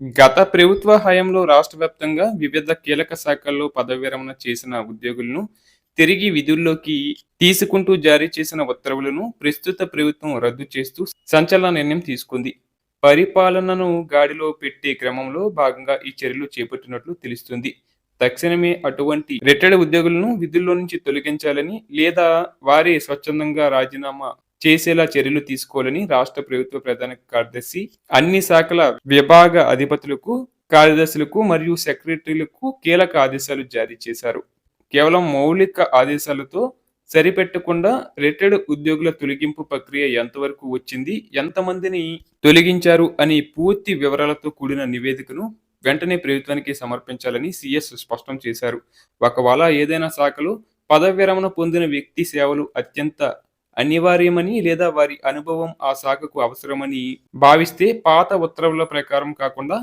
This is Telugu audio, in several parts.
గత ప్రభుత్వ హయాంలో రాష్ట్ర వ్యాప్తంగా వివిధ కీలక శాఖల్లో పదవి విరమణ చేసిన ఉద్యోగులను తిరిగి విధుల్లోకి తీసుకుంటూ జారీ చేసిన ఉత్తర్వులను ప్రస్తుత ప్రభుత్వం రద్దు చేస్తూ సంచలన నిర్ణయం తీసుకుంది. పరిపాలనను గాడిలో పెట్టే క్రమంలో భాగంగా ఈ చర్యలు చేపట్టినట్లు తెలుస్తుంది. తక్షణమే అటువంటి రిటైర్డ్ ఉద్యోగులను విధుల్లో నుంచి తొలగించాలని లేదా వారే స్వచ్ఛందంగా రాజీనామా చేసేలా చర్యలు తీసుకోవాలని రాష్ట్ర ప్రభుత్వ ప్రధాన కార్యదర్శి అన్ని శాఖల విభాగ అధిపతులకు కార్యదర్శులకు మరియు సెక్రటరీలకు కీలక ఆదేశాలు జారీ చేశారు. కేవలం మౌలిక ఆదేశాలతో సరిపెట్టకుండా రిటైర్డ్ ఉద్యోగుల తొలగింపు ప్రక్రియ ఎంతవరకు వచ్చింది ఎంతమందిని తొలగించారు అనే పూర్తి వివరాలతో కూడిన నివేదికను వెంటనే ప్రభుత్వానికి సమర్పించాలని సిఎస్ స్పష్టం చేశారు. ఒకవేళ ఏదైనా శాఖలో పదవి విరమణ పొందిన వ్యక్తి సేవలు అత్యంత అనివార్యమని లేదా వారి అనుభవం ఆ శాఖకు అవసరమని భావిస్తే పాత ఉత్తర్వుల ప్రకారం కాకుండా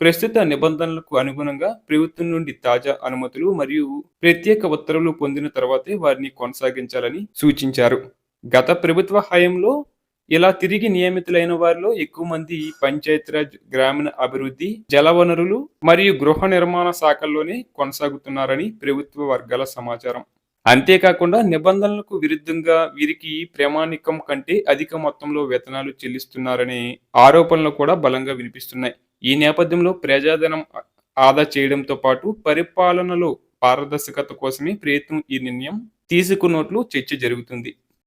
ప్రస్తుత నిబంధనలకు అనుగుణంగా ప్రభుత్వం నుండి తాజా అనుమతులు మరియు ప్రత్యేక ఉత్తర్వులు పొందిన తర్వాతే వారిని కొనసాగించాలని సూచించారు. గత ప్రభుత్వ హయాంలో ఇలా తిరిగి నియమితులైన వారిలో ఎక్కువ మంది పంచాయతీరాజ్ గ్రామీణ అభివృద్ధి జలవనరులు మరియు గృహ నిర్మాణ శాఖల్లోనే కొనసాగుతున్నారని ప్రభుత్వ వర్గాల సమాచారం. అంతేకాకుండా నిబంధనలకు విరుద్ధంగా వీరికి ప్రామాణికం కంటే అధిక మొత్తంలో వేతనాలు చెల్లిస్తున్నారనే ఆరోపణలు కూడా బలంగా వినిపిస్తున్నాయి. ఈ నేపథ్యంలో ప్రజాధనం ఆదా చేయడంతో పాటు పరిపాలనలో పారదర్శకత కోసమే ప్రయత్నం ఈ నిర్ణయం తీసుకున్నట్లు చర్చ జరుగుతుంది.